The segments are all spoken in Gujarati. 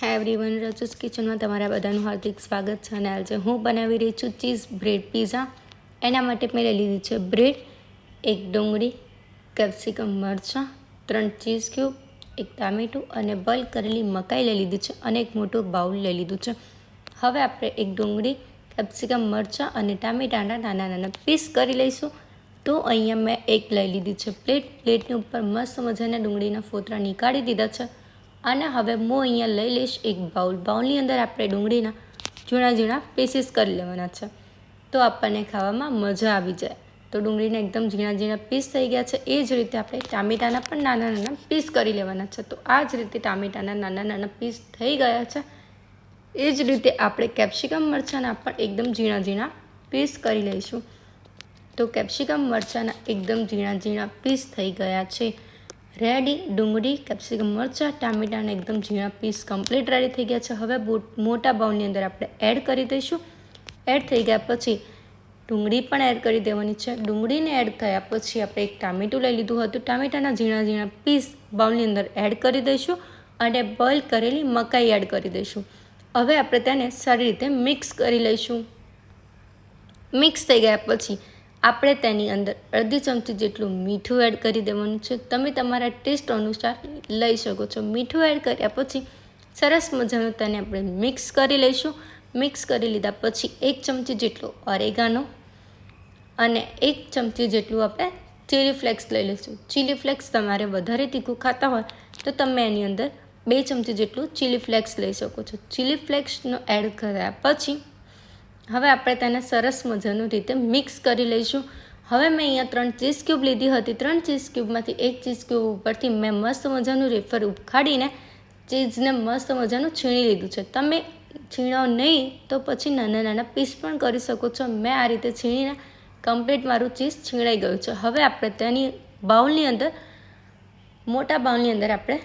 હાય એવરીવન રચુસ કિચનમાં તમારા બધાનું હાર્દિક સ્વાગત છે અને આજે હું બનાવી રહી છું ચીઝ બ્રેડ પીઝા. એના માટે મેં લઈ લીધી છે બ્રેડ, એક ડુંગળી, કેપ્સિકમ મરચાં, ત્રણ ચીઝ ક્યુબ, એક ટામેટું અને બલ કરેલી મકાઈ લઈ લીધી છે અને એક મોટું બાઉલ લઈ લીધું છે. હવે આપણે એક ડુંગળી, કેપ્સિકમ મરચાં અને ટામેટાના નાના નાના પીસ કરી લઈશું. તો અહીંયા મેં એક લઈ લીધી છે પ્લેટ. પ્લેટની ઉપર મસ્ત મજાના ડુંગળીના ફોતરા નીકાળી દીધા છે. અને હવે હું અહીંયા લઈ લઈશ એક બાઉલ. બાઉલની અંદર આપણે ડુંગળીના ઝીણા ઝીણા પીસીસ કરી લેવાના છે. તો આપણને ખાવામાં મજા આવી જાય. તો ડુંગળીના એકદમ ઝીણા ઝીણા પીસ થઈ ગયા છે. એ જ રીતે આપણે ટામેટાના પણ નાના નાના પીસ કરી લેવાના છે. તો આ જ રીતે ટામેટાના નાના નાના પીસ થઈ ગયા છે. એ જ રીતે આપણે કેપ્સિકમ મરચાંના પણ એકદમ ઝીણા ઝીણા પીસ કરી લઈશું. તો કેપ્સિકમ મરચાંના એકદમ ઝીણા ઝીણા પીસ થઈ ગયા છે. રેડી, ડુંગળી, કેપ્સિકમ, મરચાં ટામેટાના એકદમ ઝીણા પીસ કમ્પ્લીટ રેડી થઈ ગયા છે. હવે મોટા બાઉલની અંદર આપણે એડ કરી દઈશું. એડ થઈ ગયા પછી ડુંગળી પણ એડ કરી દેવાની છે. ડુંગળીને એડ થયા પછી આપણે એક ટામેટું લઈ લીધું હતું. ટામેટાના ઝીણા ઝીણા પીસ બાઉલની અંદર એડ કરી દઈશું અને બોઇલ કરેલી મકાઈ એડ કરી દઈશું. હવે આપણે તેને સારી રીતે મિક્સ કરી લઈશું. મિક્સ થઈ ગયા પછી આપણે તેની અંદર અડધી ચમચી જેટલું મીઠું એડ કરી દેવાનું છે. તમે તમારા ટેસ્ટ અનુસાર લઈ શકો છો. મીઠું એડ કર્યા પછી સરસ મજાનું તેને આપણે મિક્સ કરી લઈશું. મિક્સ કરી લીધા પછી એક ચમચી જેટલું ઓરેગાનો અને એક ચમચી જેટલું આપણે ચીલી ફ્લેક્સ લઈ લઈશું. ચીલી ફ્લેક્સ તમારે વધારે તીખું ખાતા હોય તો તમે એની અંદર બે ચમચી જેટલું ચીલી ફ્લેક્સ લઈ શકો છો. ચીલી ફ્લેક્સનો એડ કર્યા પછી હવે આપણે તેને સરસ મજાનું રીતે મિક્સ કરી લઈશું. હવે મેં અહીંયા ત્રણ ચીઝ ક્યુબ લીધી હતી. ત્રણ ચીઝ ક્યુબમાંથી એક ચીઝ ક્યુબ ઉપરથી મેં મસ્ત મજાનું રેફર ઉખાડીને ચીઝને મસ્ત મજાનું છીણી લીધું છે. તમે છીણો નહીં તો પછી નાના નાના પીસ પણ કરી શકો છો. મેં આ રીતે છીણીને કમ્પ્લીટ મારું ચીઝ છીણાઈ ગયું છે. હવે આપણે તેની બાઉલની અંદર, મોટા બાઉલની અંદર આપણે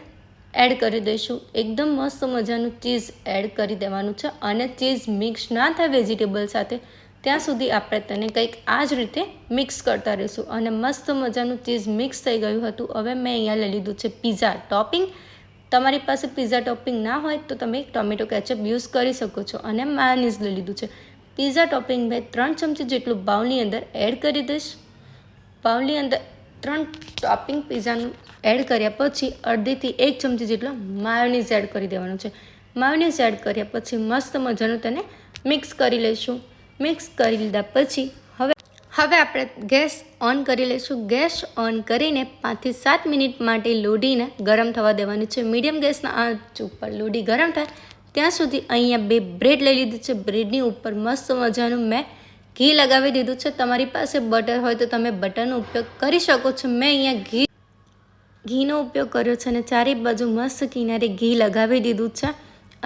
એડ કરી દઈશું. એકદમ મસ્ત મજાનું ચીઝ એડ કરી દેવાનું છે અને ચીઝ મિક્સ ના થાય વેજીટેબલ સાથે, ત્યાં સુધી આપણે તેને કંઈક આ જ રીતે મિક્સ કરતા રહીશું. અને મસ્ત મજાનું ચીઝ મિક્સ થઈ ગયું હતું. હવે મેં અહીંયા લઈ લીધું છે પીઝા ટોપિંગ. તમારી પાસે પીઝા ટોપિંગ ના હોય તો તમે ટોમેટો કેચઅપ યુઝ કરી શકો છો અને માયોનીઝ લઈ લીધું છે. પીઝા ટોપિંગ મેં ત્રણ ચમચી જેટલું બાઉલની અંદર એડ કરી દઈશ. બાઉલની અંદર ત્રણ ટોપિંગ પીઝાનું એડ કર્યા પછી અડધીથી એક ચમચી જેટલો માયોનીઝ એડ કરી દેવાનું છે. માયોનીઝ એડ કર્યા પછી મસ્ત મજાનું તેને મિક્સ કરી લઈશું. મિક્સ કરી લીધા પછી હવે હવે આપણે ગેસ ઓન કરી લઈશું. ગેસ ઓન કરીને પાંચથી સાત મિનિટ માટે લોડીને ગરમ થવા દેવાની છે. મીડિયમ ગેસના આંચ ઉપર લોડી ગરમ થાય, ત્યાં સુધી અહીંયા બે બ્રેડ લઈ લીધી છે. બ્રેડની ઉપર મસ્ત મજાનું મેં ઘી લગાવી દીધું છે. તમારી પાસે બટર હોય તો તમે બટરનો ઉપયોગ કરી શકો છો. મેં અહીંયા ઘી, ઘીનો ઉપયોગ કર્યો છે અને ચારે બાજુ મસ્ત કિનારે ઘી લગાવી દીધું છે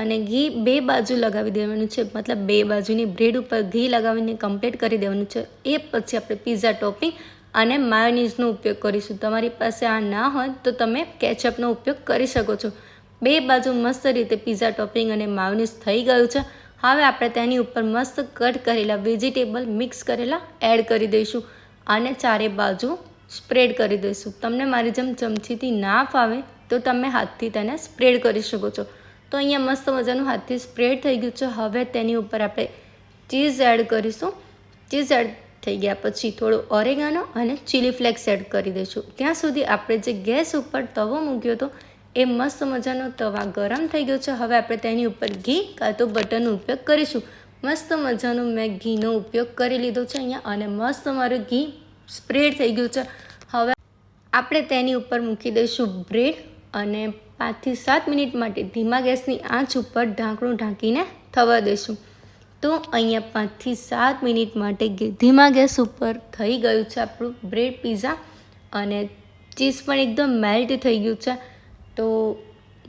અને ઘી બે બાજુ લગાવી દેવાનું છે. મતલબ બે બાજુની બ્રેડ ઉપર ઘી લગાવીને કમ્પ્લીટ કરી દેવાનું છે. એ પછી આપણે પીઝા ટોપિંગ અને માયોનીઝનો ઉપયોગ કરીશું. તમારી પાસે આ ના હોય તો તમે કેચઅપનો ઉપયોગ કરી શકો છો. બે બાજુ મસ્ત રીતે પીઝા ટોપિંગ અને માયોનીઝ થઈ ગયું છે. હવે આપણે તેની ઉપર મસ્ત કટ કરેલા વેજીટેબલ મિક્સ કરેલા એડ કરી દઈશું અને ચારે બાજુ સ્પ્રેડ કરી દઈશું. તમને મારી જેમ ચમચીથી ના ફાવે તો તમે હાથથી તેને સ્પ્રેડ કરી શકો છો. તો અહીંયા મસ્ત મજાનું હાથથી સ્પ્રેડ થઈ ગયું છે. હવે તેની ઉપર આપણે ચીઝ એડ કરીશું. ચીઝ એડ થઈ ગયા પછી થોડો ઓરેગાનો અને ચીલી ફ્લેક્સ એડ કરી દઈશું. ત્યાં સુધી આપણે જે ગેસ ઉપર તવો મૂક્યો હતો એ મસ્ત મજાનો તવા ગરમ થઈ ગયો છે. હવે આપણે તેની ઉપર ઘી કાં તો બટરનો ઉપયોગ કરીશું. મસ્ત મજાનો મેં ઘીનો ઉપયોગ કરી લીધો છે અહીંયા અને મસ્ત મારું ઘી સ્પ્રેડ થઈ ગયું છે. હવે આપણે તેની ઉપર મૂકી દઈશું બ્રેડ અને પાંચથી સાત મિનિટ માટે ધીમા ગેસની આંચ ઉપર ઢાંકણું ઢાંકીને થવા દઈશું. તો અહીંયા પાંચથી સાત મિનિટ માટે ધીમા ગેસ ઉપર થઈ ગયું છે આપણું બ્રેડ પીઝા અને ચીઝ પણ એકદમ મેલ્ટ થઈ ગયું છે. તો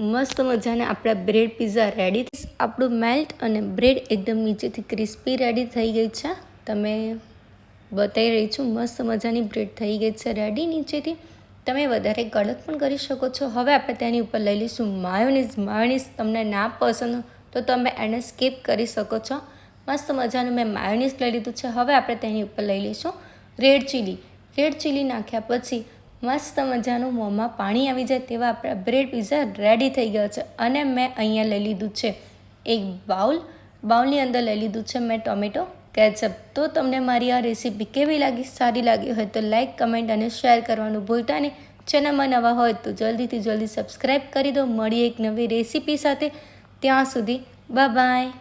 મસ્ત મજાને આપણા બ્રેડ પીઝા રેડી આપણું મેલ્ટ અને બ્રેડ એકદમ નીચેથી ક્રિસ્પી રેડી થઈ ગઈ છે. તમે બતાવી રહી છું, મસ્ત મજાની બ્રેડ થઈ ગઈ છે રેડી નીચેથી. તમે વધારે કડક પણ કરી શકો છો. હવે આપણે તેની ઉપર લઈ લઈશું માયોનીઝ માયોનીઝ તમને ના પસંદ તો તમે એને સ્કીપ કરી શકો છો. મસ્ત મજાનું મેં માયોનીઝ લઈ લીધું છે. હવે આપણે તેની ઉપર લઈ લઈશું રેડ ચીલી રેડ ચીલી નાખ્યા પછી મસ્ત મજાનું મોંમાં પાણી આવી જાય તેવા આપણા બ્રેડ પીઝા રેડી થઈ ગયો છે. અને મેં અહીંયા લઈ લીધું છે એક બાઉલ. બાઉલની અંદર લઈ લીધું છે મેં ટોમેટો, કેચઅપ. તો તમને મારી આ રેસીપી કેવી લાગી? સારી લાગી હોય તો લાઇક કમેન્ટ અને શેર કરવાનું ભૂલતા નહીં. ચેનલમાં નવા હોય તો જલ્દીથી જલ્દી સબસ્ક્રાઈબ કરી દો. મળીએ એક નવી રેસીપી સાથે. ત્યાં સુધી બાય